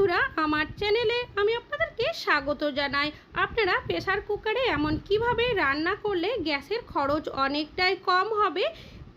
বন্ধুরা, আমার চ্যানেলে আমি আপনাদেরকে স্বাগত জানাই। আপনারা প্রেসার কুকারে এমন কীভাবে রান্না করলে গ্যাসের খরচ অনেকটাই কম হবে?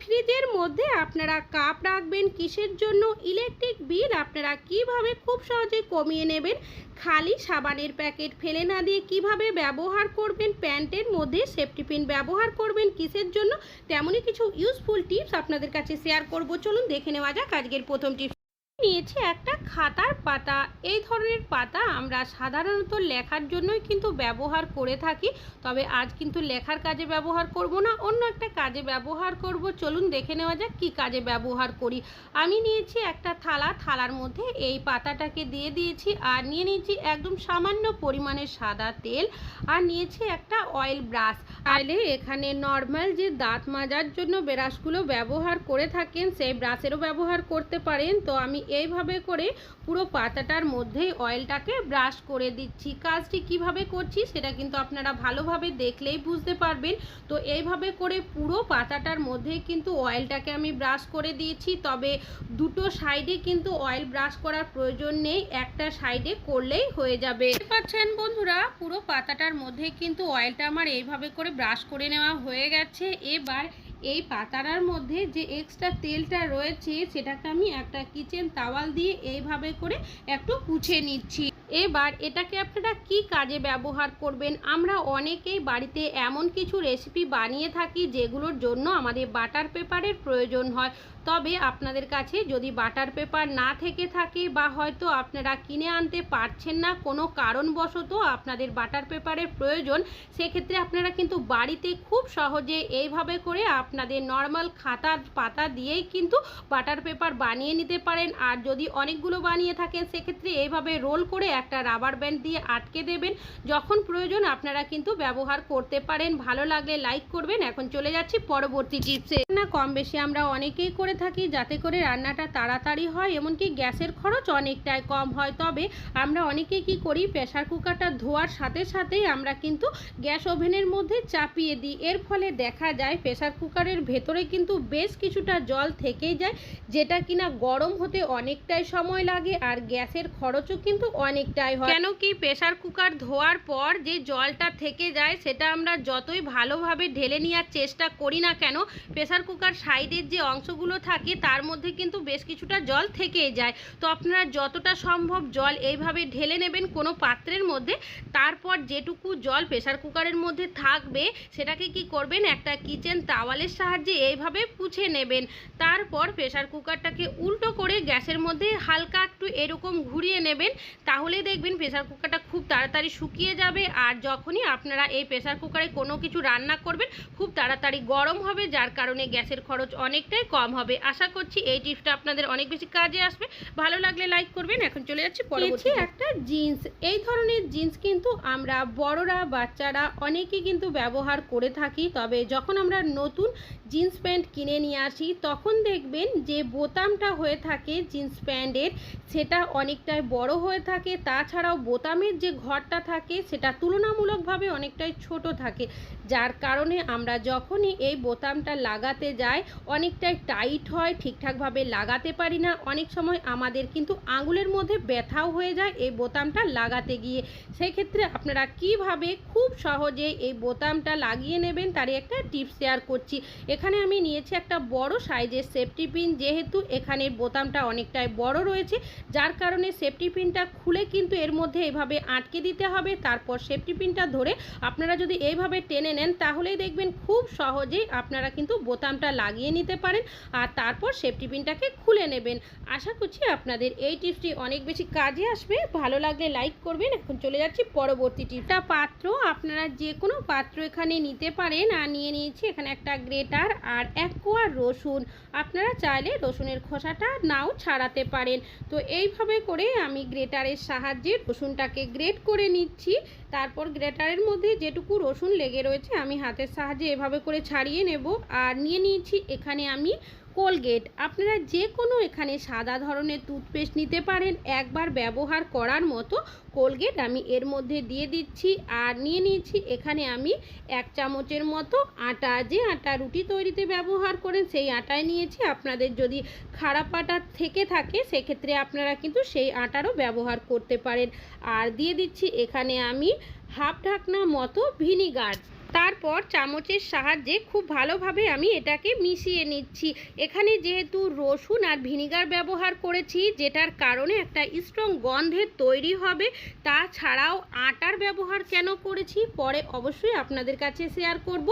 ফ্রিজের মধ্যে আপনারা কাপ রাখবেন, কিসের জন্য? ইলেকট্রিক বিল আপনারা কীভাবে খুব সহজে কমিয়ে নেবেন? খালি সাবানের প্যাকেট ফেলে না দিয়ে কীভাবে ব্যবহার করবেন? প্যান্টের মধ্যে সেফটি পিন ব্যবহার করবেন কিসের জন্য? তেমনই কিছু ইউজফুল টিপস আপনাদের কাছে শেয়ার করব। চলুন দেখে নেওয়া যাক আজকের প্রথম টিপস নিয়েছি একটা খাতার পাতা। এই ধরনের পাতা আমরা সাধারণত লেখার জন্যই কিন্তু ব্যবহার করে থাকি। তবে আজ কিন্তু লেখার কাজে ব্যবহার করব না, অন্য একটা কাজে ব্যবহার করব। চলুন দেখে নেওয়া যাক কী কাজে ব্যবহার করি। আমি নিয়েছি একটা থালা, থালার মধ্যে এই পাতাটাকে দিয়ে দিয়েছি আর নিয়ে নিয়েছি একদম সামান্য পরিমাণে সাদা তেল আর নিয়েছি একটা অয়েল ব্রাশ আইলে এখানে নর্মাল যে দাঁত মাজার জন্য ব্রাশগুলো ব্যবহার করে থাকেন, সেই ব্রাশেরও ব্যবহার করতে পারেন। তো আমি এইভাবে করে পুরো পাতাটার মধ্যেই অয়েলটাকে ব্রাশ করে দিচ্ছি। কাজটি কীভাবে করছি সেটা কিন্তু আপনারা ভালোভাবে দেখলেই বুঝতে পারবেন। তো এইভাবে করে পুরো পাতাটার মধ্যেই কিন্তু অয়েলটাকে আমি ব্রাশ করে দিয়েছি। তবে দুটো সাইডে কিন্তু অয়েল ব্রাশ করার প্রয়োজন নেই, একটা সাইডে করলেই হয়ে যাবে। পাচ্ছেন বন্ধুরা, পুরো পাতাটার মধ্যে কিন্তু অয়েলটা আমার এইভাবে করে ব্রাশ করে নেওয়া হয়ে গেছে। এবার এই পাতারার মধ্যে যে এক্সট্রা তেলটা রয়েছে, সেটাকে আমি একটা কিচেন তাওয়াল দিয়ে এইভাবে করে একটু পুছে নিচ্ছি। এবার এটাকে আপনারা কি কাজে ব্যবহার করবেন? আমরা অনেকেই বাড়িতে এমন কিছু রেসিপি বানিয়ে থাকি যেগুলোর জন্য আমাদের বাটার পেপারের প্রয়োজন হয়। তবে আপনাদের কাছে যদি বাটার পেপার না থেকে থাকে বা হয়তো আপনারা কিনে আনতে পারছেন না, কোনো কারণবশত আপনাদের বাটার পেপারের প্রয়োজন, সেক্ষেত্রে আপনারা কিন্তু বাড়িতে খুব সহজে এইভাবে করে আপনাদের নর্মাল খাতার পাতা দিয়েই কিন্তু বাটার পেপার বানিয়ে নিতে পারেন। আর যদি অনেকগুলো বানিয়ে থাকেন, সেক্ষেত্রে এইভাবে রোল করে একটা রাবার ব্যান্ড দিয়ে আটকে দেবেন। যখন প্রয়োজন আপনারা কিন্তু ব্যবহার করতে পারেন। ভালো লাগলে লাইক করবেন। এখন চলে যাচ্ছি পরবর্তী টিপসে না, কম বেশি আমরা অনেকেই করে থাকি যাতে করে রান্নাটা তাড়াতাড়ি হয়, এমনকি গ্যাসের খরচ অনেকটাই কম হয়। তবে আমরা অনেকেই কি করি প্রেসার কুকারটা ধোয়ার সাথে সাথেই আমরা কিন্তু গ্যাস ওভেনের মধ্যে চাপিয়ে দিই। এর ফলে দেখা যায় প্রেশার কুকারের ভেতরে কিন্তু বেশ কিছুটা জল থেকেই যায়, যেটা কিনা গরম হতে অনেকটাই সময় লাগে, আর গ্যাসের খরচও কিন্তু অনেকটাই হয়। কেন কি প্রেসার কুকার ধোয়ার পর যে জলটা থেকে যায়, সেটা আমরা যতই ভালোভাবে ঢেলে নেওয়ার চেষ্টা করি না কেন, প্রেসার কুকার সাইডের যে অংশগুলো থাকে, তার মধ্যে কিন্তু বেশ কিছুটা জল থেকেই যায়। তো আপনারা যতটা সম্ভব জল এইভাবে ঢেলে নেবেন কোনো পাত্রের মধ্যে, তারপর যেটুকু জল প্রেসার কুকারের মধ্যে থাকবে, সেটাকে কি করবেন, একটা কিচেন তাওয়ালের সাহায্যে এইভাবে পুছে নেবেন। তারপর প্রেসার কুকারটাকে উল্টো করে গ্যাসের মধ্যে হালকা একটু এরকম ঘুরিয়ে নেবেন, তাহলে দেখবেন প্রেসার কুকারটা খুব তাড়াতাড়ি শুকিয়ে যাবে আর যখনই আপনারা এই প্রেসার কুকারে কোনো কিছু রান্না করবেন, খুব তাড়াতাড়ি গরম হবে, যার কারণে গ্যাসের খরচ অনেকটাই কম হবে। আশা করছি এই টিপসটা আপনাদের অনেক বেশি কাজে আসবে। ভালো লাগলে লাইক করবেন। এখন চলে যাচ্ছি পরবর্তী একটা জিন্স এই ধরনের জিন্স কিন্তু আমরা বড়রা, বাচ্চারা অনেকেই কিন্তু ব্যবহার করে থাকি। তবে যখন আমরা নতুন জিন্স প্যান্ট কিনে নিয়ে আসি, তখন দেখবেন যে বোতামটা হয়ে থাকে জিন্স প্যান্টের সেটা অনেকটাই বড় হয়ে থাকে। তাছাড়াও বোতামের যে ঘরটা থাকে, সেটা তুলনামূলকভাবে অনেকটাই ছোট থাকে। যার কারণে আমরা যখনই এই বোতামটা লাগাতে যাই, অনেকটাই টাইট হয়, ঠিকঠাকভাবে লাগাতে পারি না। অনেক সময় আমাদের কিন্তু আঙুলের মধ্যে ব্যথাও হয়ে যায় এই বোতামটা লাগাতে গিয়ে। সেই ক্ষেত্রে আপনারা কীভাবে খুব সহজে এই বোতামটা লাগিয়ে নেবেন, তারই একটা টিপস শেয়ার করছি। এখানে আমি নিয়েছি একটা বড় সাইজের সেফটি পিন, যেহেতু এখানের বোতামটা অনেকটাই বড় রয়েছে, যার কারণে সেফটি পিনটা খুলে কিন্তু এর মধ্যে এভাবে আটকে দিতে হবে। তারপর সেফটি পিনটা ধরে আপনারা যদি এইভাবে টেনে নেন, তাহলেই দেখবেন খুব সহজেই আপনারা কিন্তু বোতামটা লাগিয়ে নিতে পারেন আর তারপর সেফটি পিনটাকে খুলে নেবেন। আশা করছি আপনাদের এই টিপসটি অনেক বেশি কাজে আসবে। ভালো লাগলে লাইক করবেন। এখন চলে যাচ্ছি পরবর্তী টিপটা পাত্র আপনারা যে কোনো পাত্র এখানে নিতে পারেন। আর নিয়ে নিয়েছি এখানে একটা গ্রেটার আর এক কোয়া রসুন। আপনারা চাইলে রসুনের খোসাটা নাও ছাড়াতে পারেন। তো এইভাবে করে আমি গ্রেটারের সাহায্যে রসুনটাকে গ্রেট করে নিচ্ছি। তারপর গ্রেটারের মধ্যে যেটুকু রসুন লেগে রয়েছে, আমি হাতের সাহায্যে এভাবে করে ছাড়িয়ে নেব। আর নিয়ে নিয়েছি, এখানে আমি কোলগেট। আপনারা যে কোনো এখানে সাদা ধরনের টুথপেস্ট নিতে পারেন। একবার ব্যবহার করার মতো কোলগেট আমি এর মধ্যে দিয়ে দিচ্ছি। আর নিয়ে নিয়েছি, এখানে আমি এক চামচের মতো আটা। যে আটা রুটি তৈরিতে ব্যবহার করেন, সেই আটায় নিয়েছি। আপনাদের যদি খারাপ আটা থেকে থাকে, সেক্ষেত্রে আপনারা কিন্তু সেই আটারও ব্যবহার করতে পারেন। আর দিয়ে দিচ্ছি, এখানে আমি হাফ ঢাকনা মতো ভিনিগার। তারপর চামচের সাহায্যে খুব ভালোভাবে আমি এটাকে মিশিয়ে নিচ্ছি। এখানে যেহেতু রসুন আর ভিনিগার ব্যবহার করেছি, যেটার কারণে একটা স্ট্রং গন্ধের তৈরি হবে, তাছাড়াও আটার ব্যবহার কেন করেছি, পরে অবশ্যই আপনাদের কাছে শেয়ার করব।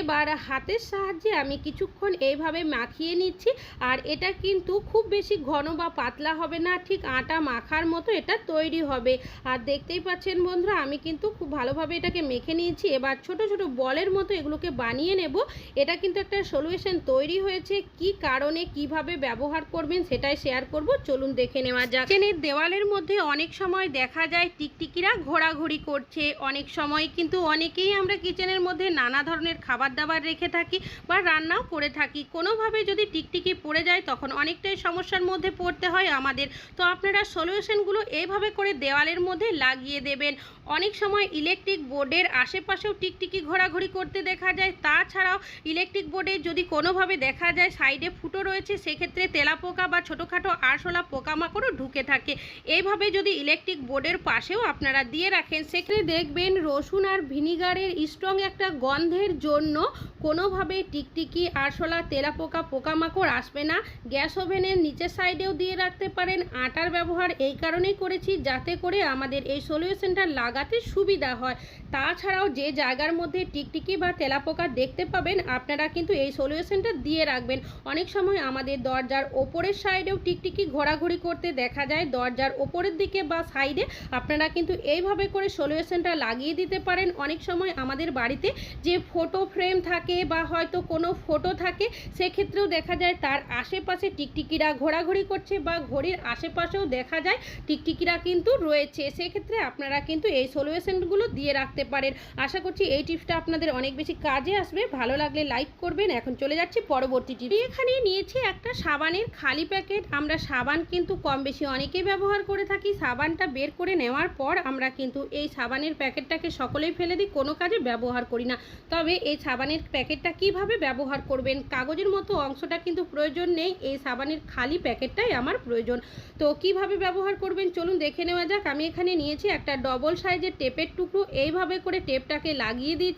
এবার হাতের সাহায্যে আমি কিছুক্ষণ এইভাবে মাখিয়ে নিচ্ছি, আর এটা কিন্তু খুব বেশি ঘন বা পাতলা হবে না, ঠিক আটা মাখার মতো এটা তৈরি হবে। আর দেখতেই পাচ্ছেন বন্ধুরা, আমি কিন্তু খুব ভালোভাবে এটাকে মেখে নিয়েছি। এবার ছোট ছোট বলের মতো এগুলোকে বানিয়ে নেব। এটা কিন্তু একটা সলিউশন তৈরি হয়েছে। কি কারণে, কীভাবে ব্যবহার করবেন সেটাই শেয়ার করব। চলুন দেখে নেওয়া যাক। কিচেনের দেওয়ালের মধ্যে অনেক সময় দেখা যায় টিকটিকিরা ঘোরাঘুরি করছে। অনেক সময় কিন্তু অনেকেই আমরা কিচেনের মধ্যে নানা ধরনের খাবার দাবার রেখে থাকি বা রান্নাও করে থাকি। কোনোভাবে যদি টিকটিকি পড়ে যায়, তখন অনেকটাই সমস্যার মধ্যে পড়তে হয় আমাদের। তো আপনারা সলিউশনগুলো এইভাবে করে দেওয়ালের মধ্যে লাগিয়ে দেবেন। অনেক সময় ইলেকট্রিক বোর্ডের আশেপাশেও টিকটিকি ঘোরাঘুরি করতে দেখা যায়। তাছাড়াও ইলেকট্রিক বোর্ডে যদি কোনোভাবে দেখা যায় সাইডে ফুটো রয়েছে, সেক্ষেত্রে তেলাপোকা বা ছোটোখাটো আরশোলা পোকামাকড়ও ঢুকে থাকে। এইভাবে যদি ইলেকট্রিক বোর্ডের পাশেও আপনারা দিয়ে রাখেন, সেক্ষেত্রে দেখবেন রসুন আর ভিনিগারের স্ট্রং একটা গন্ধের জন্য কোনোভাবে টিকটিকি, আরশোলা, তেলাপোকা, পোকামাকড় আসবে না। গ্যাস ওভেনের নিচের সাইডেও দিয়ে রাখতে পারেন। আটার ব্যবহার এই কারণেই করেছি, যাতে করে আমাদের এই সলিউশনটা লাগাতে সুবিধা হয়। তাছাড়াও যে জায়গার মধ্যে টিকটিকি বা তেলাপোকা দেখতে পাবেন, আপনারা কিন্তু এই সলিউশনটা দিয়ে রাখবেন। অনেক সময় আমাদের দরজার ওপরের সাইডেও টিকটিকি ঘোরাঘুরি করতে দেখা যায়, দরজার ওপরের দিকে বা সাইডে আপনারা কিন্তু এইভাবে করে সলিউশনটা লাগিয়ে দিতে পারেন। অনেক সময় আমাদের বাড়িতে যে ফটো ফ্রেম থাকে বা হয়তো কোনো ফটো থাকে, সেক্ষেত্রেও দেখা যায় তার আশেপাশে টিকটিকিরা ঘোরাঘুরি করছে বা ঘড়ির আশেপাশেও দেখা যায় টিকটিকিরা কিন্তু রয়েছে। সেক্ষেত্রে আপনারা কিন্তু এই সলিউশনগুলো দিয়ে রাখতে পারেন। আশা করছি এই টিপসটা আপনাদের অনেক বেশি কাজে আসবে। ভালো লাগলে লাইক করবেন। এখন চলে যাচ্ছি পরবর্তী টিপ এখানে নিয়েছি একটা সাবানের খালি প্যাকেট আমরা সাবান কিন্তু কম বেশি অনেকেই ব্যবহার করে থাকি। সাবানটা বের করে নেওয়ার পর আমরা কিন্তু এই সাবানের প্যাকেটটাকে সকলেই ফেলে দিই। কোনো কাজে ব্যবহার করি না। তবে এই সাবানের প্যাকেটটা কীভাবে ব্যবহার করবেন? কাগজের মতো অংশটা কিন্তু প্রয়োজন নেই। এই সাবানের খালি প্যাকেটটাই আমার প্রয়োজন। তো কীভাবে ব্যবহার করবেন? চলুন দেখে নেওয়া যাক। আমি এখানে নিয়েছি একটা ডবল সাইজের টেপের টুকরো। এইভাবে করে টেপটাকে লাগিয়ে দিয়েছি।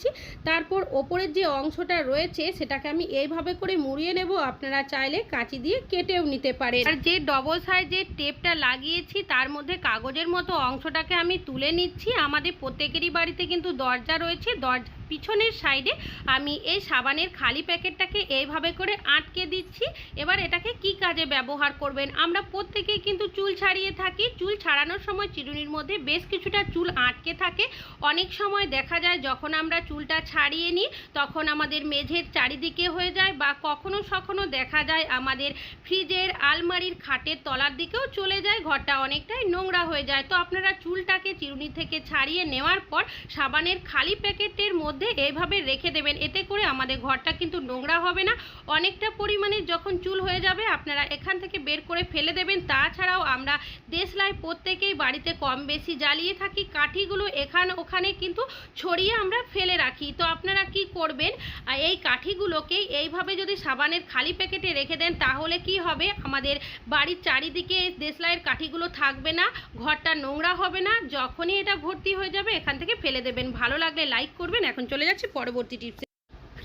তারপর ওপরের যে অংশটা রয়েছে, সেটাকে আমি এইভাবে করে মুড়িয়ে নেব। আপনারা চাইলে কাঁচি দিয়ে কেটেও নিতে পারে আর যে ডবল সাইজের টেপটা লাগিয়েছি, তার মধ্যে কাগজের মতো অংশটাকে আমি তুলে নিচ্ছি। আমাদের প্রত্যেকেরই বাড়িতে কিন্তু দরজা রয়েছে। দরজা পিছনের সাইডে আমি এই সাবানের খালি প্যাকেটটাকে এইভাবে করে আটকে দিচ্ছি। এবার এটাকে কি কাজে ব্যবহার করবেন? আমরা প্রত্যেকেই কিন্তু চুল ছাড়িয়ে থাকি। চুল ছাড়ানোর সময় চিরুনির মধ্যে বেশ কিছুটা চুল আটকে থাকে। অনেক সময় দেখা যায় যখন আমরা চুলটা ছাড়িয়ে নিই, তখন আমাদের মেঝের চারিদিকে হয়ে যায় বা কখনো সখনো দেখা যায় আমাদের ফ্রিজের আলমারির খাটের তলার দিকেও চলে যায়, ঘরটা অনেকটাই নোংরা হয়ে যায়। তো আপনারা চুলটাকে চিরুনি থেকে ছাড়িয়ে নেওয়ার পর সাবানের খালি প্যাকেটের মধ্যে এইভাবে রেখে দেবেন। এতে করে আমাদের ঘরটা কিন্তু নোংরা হবে না। অনেকটা পরিমাণে যখন চুল হয়ে যাবে, আপনারা এখান থেকে বের করে ফেলে দেবেন। তাছাড়াও আমরা দেশলাই প্রত্যেকেই বাড়িতে কম বেশি জ্বালিয়ে থাকি। কাঠিগুলো এখান ওখানে কিন্তু ছড়িয়ে আমরা ফেলে রাখি। তো আপনারা কি করবেন। আর এই কাঠিগুলোকে এইভাবে যদি সাবানের খালি প্যাকেটে রেখে দেন, তাহলে কি হবে? আমাদের বাড়ির চারিদিকে দেশলাইয়ের কাঠিগুলো থাকবে না, ঘরটা নোংরা হবে না। যখনই এটা ভর্তি হয়ে যাবে, এখান থেকে ফেলে দেবেন। ভালো লাগলে লাইক করবেন। এখন চলে যাচ্ছি পরবর্তী টিপসে।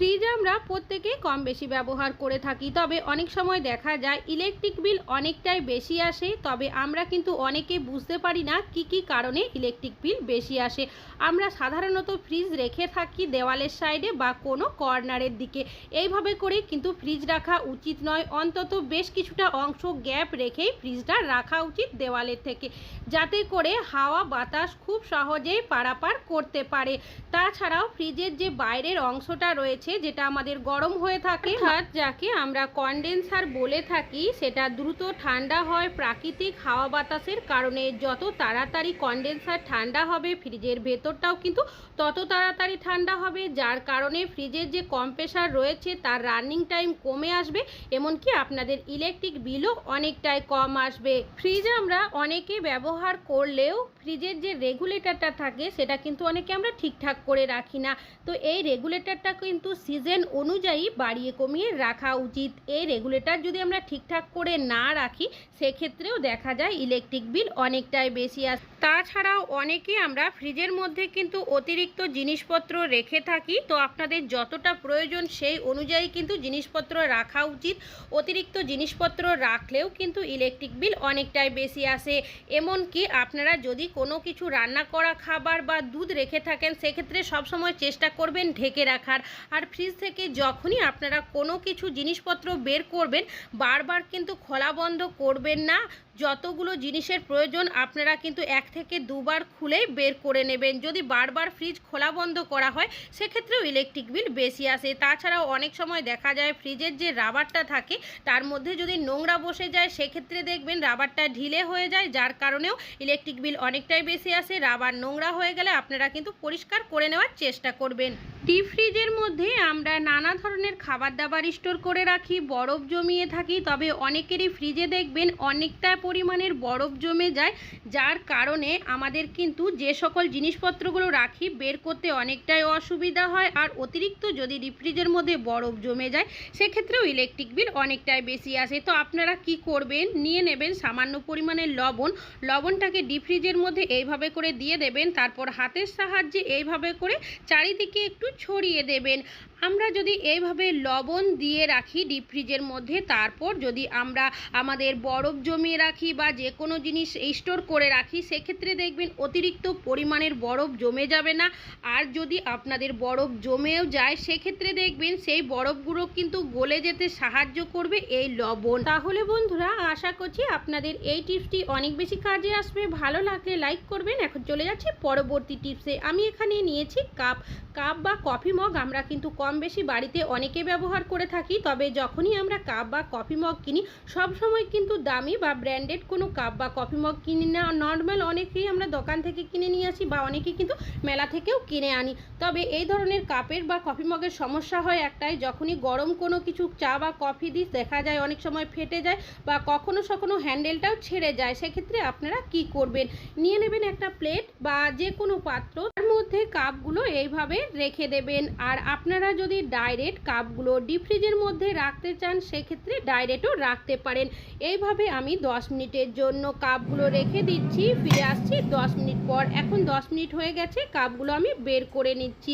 ফ্রিজ আমরা প্রত্যেকেই কম বেশি ব্যবহার করে থাকি, তবে অনেক সময় দেখা যায় ইলেকট্রিক বিল অনেকটাই বেশি আসে, তবে আমরা কিন্তু অনেকে বুঝতে পারি না কি কি কারণে ইলেকট্রিক বিল বেশি আসে। আমরা সাধারণত ফ্রিজ রেখে থাকি দেওয়ালের সাইডে বা কোনো কর্নারের দিকে। এইভাবে করে কিন্তু ফ্রিজ রাখা উচিত নয়, অন্তত বেশ কিছুটা অংশ গ্যাপ রেখেই ফ্রিজটা রাখা উচিত দেওয়ালের থেকে, যাতে করে হাওয়া বাতাস খুব সহজেই পারাপার করতে পারে। তাছাড়াও ফ্রিজের যে বাইরের অংশটা রয়েছে আছে, যেটা আমাদের গরম হয়ে থাকে। অর্থাৎ যাকে আমরা কন্ডেন্সার বলে থাকি, সেটা দ্রুত ঠান্ডা হয় প্রাকৃতিক হাওয়া বাতাসের কারণে। যত তাড়াতাড়ি কন্ডেন্সার ঠান্ডা হবে, ফ্রিজের ভেতরটাও কিন্তু তত তাড়াতাড়ি ঠান্ডা হবে। যার কারণে ফ্রিজের যে কম্প্রেসার রয়েছে, তার রানিং টাইম কমে আসবে, এমনকি আপনাদের ইলেকট্রিক বিলও অনেকটাই কম আসবে। ফ্রিজ আমরা অনেকে ব্যবহার করলেও ফ্রিজের যে রেগুলেটরটা থাকে, সেটা কিন্তু অনেকে আমরা ঠিকঠাক করে রাখি না। তো এই রেগুলেটরটা কিন্তু সিজন অনুযায়ী বাড়িয়ে কমিয়ে রাখা উচিত। এই রেগুলেটর যদি আমরা ঠিকঠাক করে না রাখি, সেক্ষেত্রেও দেখা যায় ইলেকট্রিক বিল অনেকটাই বেশি আসে তাছাড়াও অনেকে আমরা ফ্রিজের মধ্যে কিন্তু অতিরিক্ত জিনিসপত্র রেখে থাকি। তো আপনাদের যতটা প্রয়োজন সেই অনুযায়ী কিন্তু জিনিসপত্র রাখা উচিত। অতিরিক্ত জিনিসপত্র রাখলেও কিন্তু ইলেকট্রিক বিল অনেকটাই বেশি আসে। এমনকি আপনারা যদি কোনো কিছু রান্না করা খাবার বা দুধ রেখে থাকেন, সেক্ষেত্রে সবসময় চেষ্টা করবেন ঢেকে রাখার। আর ফ্রিজ থেকে যখনই আপনারা কোনো কিছু জিনিসপত্র বের করবেন, বারবার কিন্তু খোলা বন্ধ করবেন না। যতগুলো জিনিসের প্রয়োজন আপনারা কিন্তু এক থেকে দুবার খুলেই বের করে নেবেন। যদি বারবার ফ্রিজ খোলা বন্ধ করা হয়, সেক্ষেত্রেও ইলেকট্রিক বিল বেশি আসে। তাছাড়াও অনেক সময় দেখা যায় ফ্রিজের যে রাবারটা থাকে, তার মধ্যে যদি নোংরা বসে যায়, সেক্ষেত্রে দেখবেন রাবারটা ঢিলে হয়ে যায়, যার কারণেও ইলেকট্রিক বিল অনেকটাই বেশি আসে। রাবার নোংরা হয়ে গেলে আপনারা কিন্তু পরিষ্কার করে নেওয়ার চেষ্টা করবেন। ডিপ ফ্রিজের মধ্যে আমরা নানা ধরনের খাবার দাবার স্টোর করে রাখি, বরফ জমিয়ে থাকি, তবে অনেকেরই ফ্রিজে দেখবেন অনেকটা পরিমাণের বরফ জমে যায়, যার কারণে আমাদের কিন্তু যে সকল জিনিসপত্রগুলো রাখি, বের করতে অনেকটাই অসুবিধা হয়। আর অতিরিক্ত যদি ডিপ ফ্রিজের মধ্যে বরফ জমে যায়, সেক্ষেত্রেও ইলেকট্রিক বিল অনেকটাই বেশি আসে। তো আপনারা কি করবেন? নিয়ে নেবেন সামান্য পরিমাণের লবণ। লবণটাকে ডিপ ফ্রিজের মধ্যে এইভাবে করে দিয়ে দেবেন। তারপর হাতের সাহায্যে এইভাবে করে চারিদিকে একটু ছড়িয়ে দেবেন। আমরা যদি এইভাবে লবণ দিয়ে রাখি ডিপ ফ্রিজের মধ্যে, তারপর যদি আমরা আমাদের বরফ জমিয়ে রাখি বা যে কোনো জিনিস স্টোর করে রাখি, সেক্ষেত্রে দেখবেন অতিরিক্ত পরিমাণের বরফ জমে যাবে না। আর যদি আপনাদের বরফ জমেও যায়, সেক্ষেত্রে দেখবেন সেই বরফগুলো কিন্তু গলে যেতে সাহায্য করবে এই লবণ। তাহলে বন্ধুরা, আশা করছি আপনাদের এই টিপসটি অনেক বেশি কাজে আসবে। ভালো লাগলে লাইক করবেন। এখন চলে যাচ্ছি পরবর্তী টিপসে। আমি এখানে নিয়েছি কাপ কাপ বা কফি মগ আমরা কিন্তু কম বেশি বাড়িতে অনেকে ব্যবহার করে থাকি, তবে যখনই আমরা কাপ বা কফি মগ কিনি সব সময় কিন্তু দামি বা ব্র্যান্ডেড কোনো কাপ বা কফি মগ কিনি না। নর্মাল অনেকেই আমরা দোকান থেকে কিনে নিয়ে আসি বা অনেকেই কিন্তু মেলা থেকেও কিনে আনি। তবে এই ধরনের কাপের বা কফি মগের সমস্যা হয় একটাই, যখনই গরম কোনো কিছু চা বা কফি দিই দেখা যায়, অনেক সময় ফেটে যায় বা কখনো সখনো হ্যান্ডেলটাও ছেড়ে যায়, সেক্ষেত্রে আপনারা কি করবেন? নিয়ে নেবেন একটা প্লেট বা যে কোনো পাত্র, তার মধ্যে কাপগুলো এইভাবে রেখে দেবেন। আর আপনারা যদি ডাইরেক্ট কাপগুলো ডিপ ফ্রিজের মধ্যে রাখতে চান, সেক্ষেত্রে ডাইরেক্টও রাখতে পারেন। এইভাবে আমি 10 মিনিটের জন্য কাপগুলো রেখে দিচ্ছি, ফিরে আসছি 10 মিনিট পর। এখন 10 মিনিট হয়ে গেছে কাপগুলো আমি বের করে নিচ্ছি।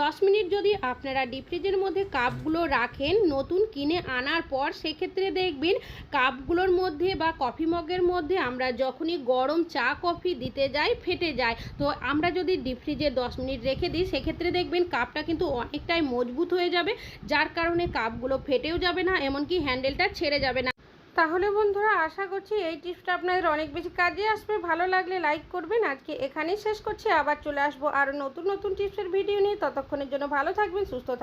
দশ মিনিট যদি আপনারা ডিপ ফ্রিজের মধ্যে কাপগুলো রাখেন, নতুন কিনে আনার পর সেক্ষেত্রে দেখবেন কাপগুলোর মধ্যে বা কফি মগের মধ্যে আমরা যখনই গরম চা কফি দিতে যাই, ফেটে যায়। তো আমরা যদি ডিপ ফ্রিজে দশ মিনিট রেখে দিই, সেক্ষেত্রে দেখবেন কাপটা কিন্তু অনেকটাই মজবুত হয়ে যাবে, যার কারণে কাপগুলো ফেটেও যাবে না, এমনকি হ্যান্ডেলটা ছেড়ে যাবে না। তাহলে বন্ধুরা আশা করছি এই টিপসটা আপনাদের অনেক বেশি কাজে আসবে। ভালো লাগলে লাইক করবেন। আজকে এখানেই শেষ করছি। আবার চলে আসব আর নতুন নতুন টিপসের ভিডিও নিয়ে। ততক্ষণের জন্য ভালো থাকবেন, সুস্থ থাকবেন।